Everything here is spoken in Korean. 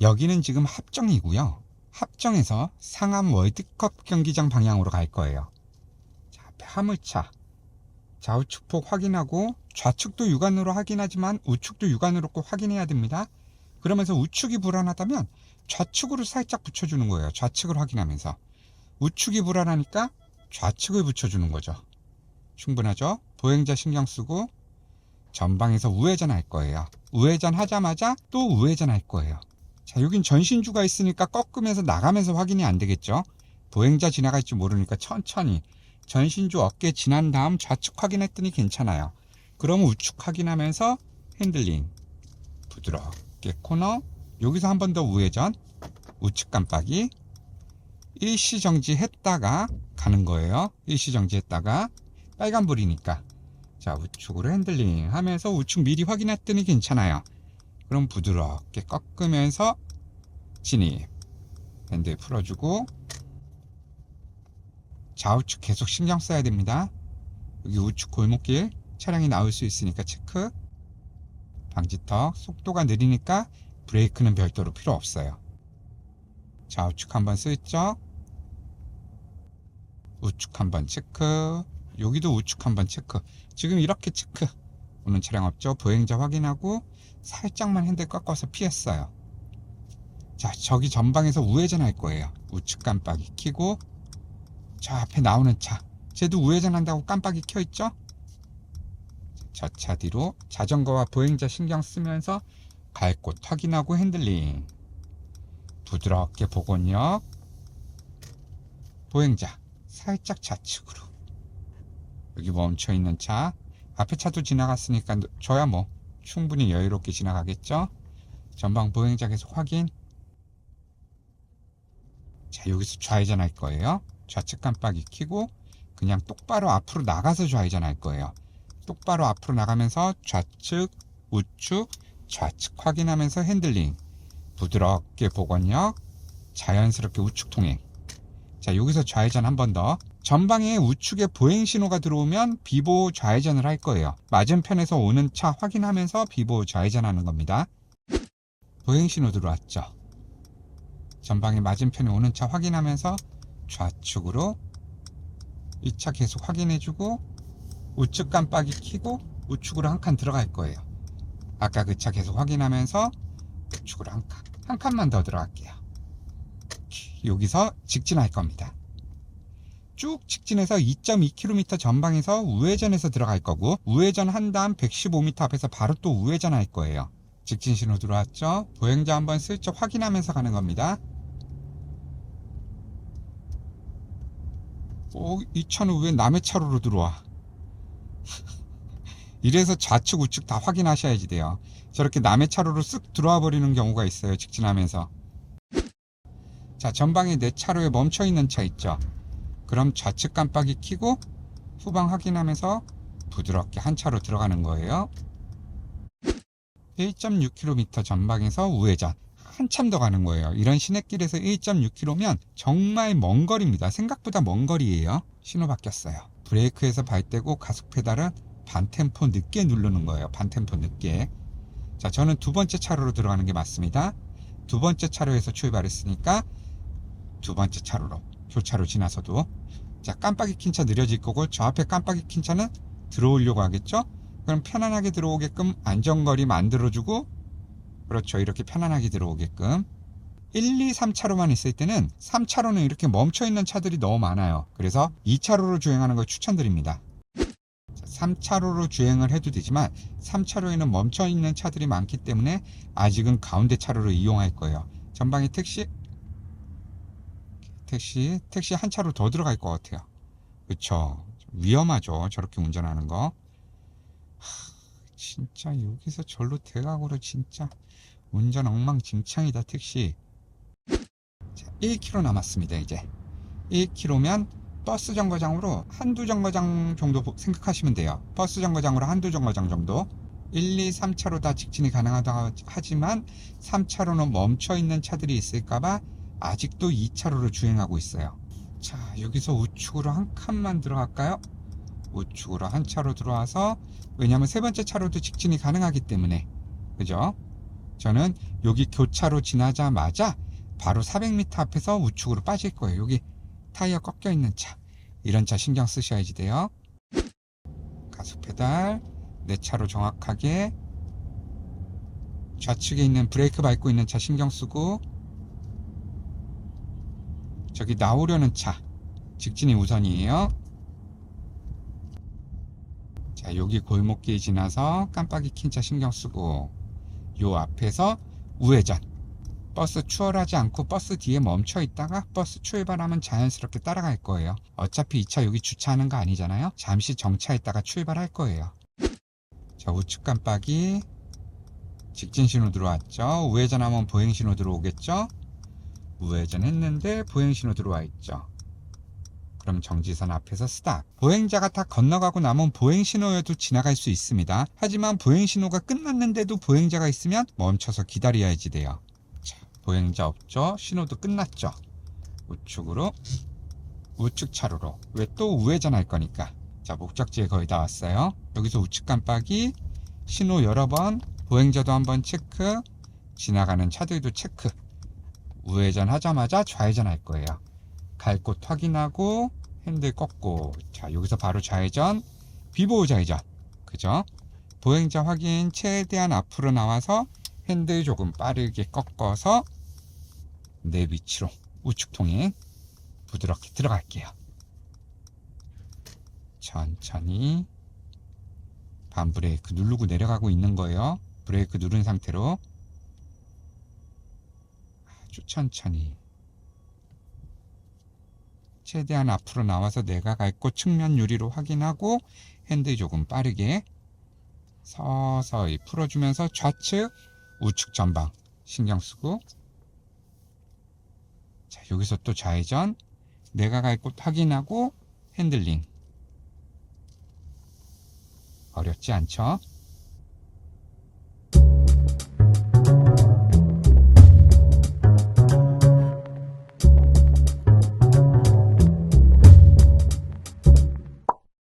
여기는 지금 합정이고요. 합정에서 상암 월드컵 경기장 방향으로 갈 거예요. 자, 앞에 화물차. 좌우측폭 확인하고 좌측도 육안으로 확인하지만 우측도 육안으로 꼭 확인해야 됩니다. 그러면서 우측이 불안하다면 좌측으로 살짝 붙여주는 거예요. 좌측을 확인하면서. 우측이 불안하니까 좌측을 붙여주는 거죠. 충분하죠? 보행자 신경 쓰고 전방에서 우회전 할 거예요. 우회전 하자마자 또 우회전 할 거예요. 자, 여긴 전신주가 있으니까 꺾으면서 나가면서 확인이 안 되겠죠? 보행자 지나갈지 모르니까 천천히 전신주 어깨 지난 다음 좌측 확인했더니 괜찮아요. 그럼 우측 확인하면서 핸들링 부드럽게 코너 여기서 한 번 더 우회전 우측 깜빡이 일시 정지 했다가 가는 거예요. 일시 정지 했다가 빨간불이니까 자 우측으로 핸들링 하면서 우측 미리 확인했더니 괜찮아요. 그럼 부드럽게 꺾으면서 진입. 핸들 풀어주고. 좌우측 계속 신경 써야 됩니다. 여기 우측 골목길 차량이 나올 수 있으니까 체크. 방지턱 속도가 느리니까 브레이크는 별도로 필요 없어요. 좌우측 한번 슬쩍. 우측 한번 체크. 여기도 우측 한번 체크. 지금 이렇게 체크 오는 차량 없죠? 보행자 확인하고 살짝만 핸들 꺾어서 피했어요. 자 저기 전방에서 우회전 할 거예요. 우측 깜빡이 켜고 저 앞에 나오는 차. 쟤도 우회전 한다고 깜빡이 켜 있죠? 저 차 뒤로 자전거와 보행자 신경 쓰면서 갈 곳 확인하고 핸들링. 부드럽게 복원력 보행자 살짝 좌측으로. 여기 멈춰 있는 차 앞에 차도 지나갔으니까 저야 뭐. 충분히 여유롭게 지나가겠죠? 전방 보행자 계속 확인. 자 여기서 좌회전 할 거예요. 좌측 깜빡이 켜고 그냥 똑바로 앞으로 나가서 좌회전 할 거예요. 똑바로 앞으로 나가면서 좌측 우측 좌측 확인하면서 핸들링. 부드럽게 복원력 자연스럽게 우측 통행 자 여기서 좌회전 한 번 더. 전방에 우측에 보행 신호가 들어오면 비보 좌회전을 할 거예요. 맞은편에서 오는 차 확인하면서 비보 좌회전하는 겁니다. 보행 신호 들어왔죠? 전방에 맞은편에 오는 차 확인하면서 좌측으로 이 차 계속 확인해주고 우측 깜빡이 켜고 우측으로 한 칸 들어갈 거예요. 아까 그 차 계속 확인하면서 우측으로 한 칸, 한 칸만 더 들어갈게요 여기서 직진할 겁니다. 쭉 직진해서 2.2km 전방에서 우회전해서 들어갈 거고 우회전 한 다음 115m 앞에서 바로 또 우회전 할 거예요. 직진 신호 들어왔죠? 보행자 한번 슬쩍 확인하면서 가는 겁니다. 오, 이 차는 왜 남의 차로로 들어와? 이래서 좌측 우측 다 확인하셔야지 돼요. 저렇게 남의 차로로 쓱 들어와 버리는 경우가 있어요. 직진하면서. 자, 전방에 내 차로에 멈춰 있는 차 있죠. 그럼 좌측 깜빡이 켜고 후방 확인하면서 부드럽게 한 차로 들어가는 거예요. 1.6km 전방에서 우회전. 한참 더 가는 거예요. 이런 시내길에서 1.6km면 정말 먼 거리입니다. 생각보다 먼 거리예요. 신호 바뀌었어요. 브레이크에서 발 떼고 가속 페달은 반템포 늦게 누르는 거예요. 반템포 늦게. 자, 저는 두 번째 차로로 들어가는 게 맞습니다. 두 번째 차로에서 출발했으니까 두 번째 차로로 교차로 지나서도 자 깜빡이 킨 차 느려질 거고 저 앞에 깜빡이 킨 차는 들어오려고 하겠죠? 그럼 편안하게 들어오게끔 안전거리 만들어주고 그렇죠. 이렇게 편안하게 들어오게끔. 1, 2, 3차로만 있을 때는 3차로는 이렇게 멈춰있는 차들이 너무 많아요. 그래서 2차로로 주행하는 걸 추천드립니다. 3차로로 주행을 해도 되지만 3차로에는 멈춰있는 차들이 많기 때문에 아직은 가운데 차로를 이용할 거예요. 전방에 택시 택시 택시 한 차로 더 들어갈 것 같아요. 그쵸? 위험하죠 저렇게 운전하는 거. 하, 진짜 여기서 절로 대각으로 진짜 운전 엉망진창이다 택시. 자, 1km 남았습니다 이제. 1km면 버스 정거장으로 한두 정거장 정도 생각하시면 돼요. 버스 정거장으로 한두 정거장 정도. 1, 2, 3차로 다 직진이 가능하다 하지만 3차로는 멈춰 있는 차들이 있을까봐 아직도 2차로로 주행하고 있어요. 자, 여기서 우측으로 한 칸만 들어갈까요? 우측으로 한 차로 들어와서 왜냐하면 세 번째 차로도 직진이 가능하기 때문에 그죠? 저는 여기 교차로 지나자마자 바로 400m 앞에서 우측으로 빠질 거예요. 여기 타이어 꺾여 있는 차. 이런 차 신경 쓰셔야지 돼요. 가속 페달, 내 차로 정확하게 좌측에 있는 브레이크 밟고 있는 차 신경 쓰고 저기 나오려는 차 직진이 우선이에요. 자, 여기 골목길 지나서 깜빡이 킨 차 신경 쓰고 요 앞에서 우회전 버스 추월하지 않고 버스 뒤에 멈춰 있다가 버스 출발하면 자연스럽게 따라갈 거예요. 어차피 이 차 여기 주차하는 거 아니잖아요. 잠시 정차했다가 출발할 거예요. 자, 우측 깜빡이 직진 신호 들어왔죠. 우회전하면 보행 신호 들어오겠죠. 우회전 했는데 보행 신호 들어와 있죠. 그럼 정지선 앞에서 스탑. 보행자가 다 건너가고 나면 보행 신호여도 지나갈 수 있습니다. 하지만 보행 신호가 끝났는데도 보행자가 있으면 멈춰서 기다려야지 돼요. 자, 보행자 없죠? 신호도 끝났죠? 우측으로 우측 차로로 왜 또 우회전할 거니까 자 목적지에 거의 다 왔어요 여기서 우측 깜빡이 신호 여러 번 보행자도 한번 체크 지나가는 차들도 체크 우회전 하자마자 좌회전 할 거예요 갈 곳 확인하고 핸들 꺾고 자 여기서 바로 좌회전 비보호 좌회전 그죠 보행자 확인 최대한 앞으로 나와서 핸들 조금 빠르게 꺾어서 내 위치로 우측 통행 부드럽게 들어갈게요. 천천히 반 브레이크 누르고 내려가고 있는 거예요. 브레이크 누른 상태로 아주 천천히. 최대한 앞으로 나와서 내가 갈 곳 측면 유리로 확인하고 핸들 조금 빠르게 서서히 풀어주면서 좌측 우측 전방 신경 쓰고. 자 여기서 또 좌회전. 내가 갈 곳 확인하고 핸들링. 어렵지 않죠?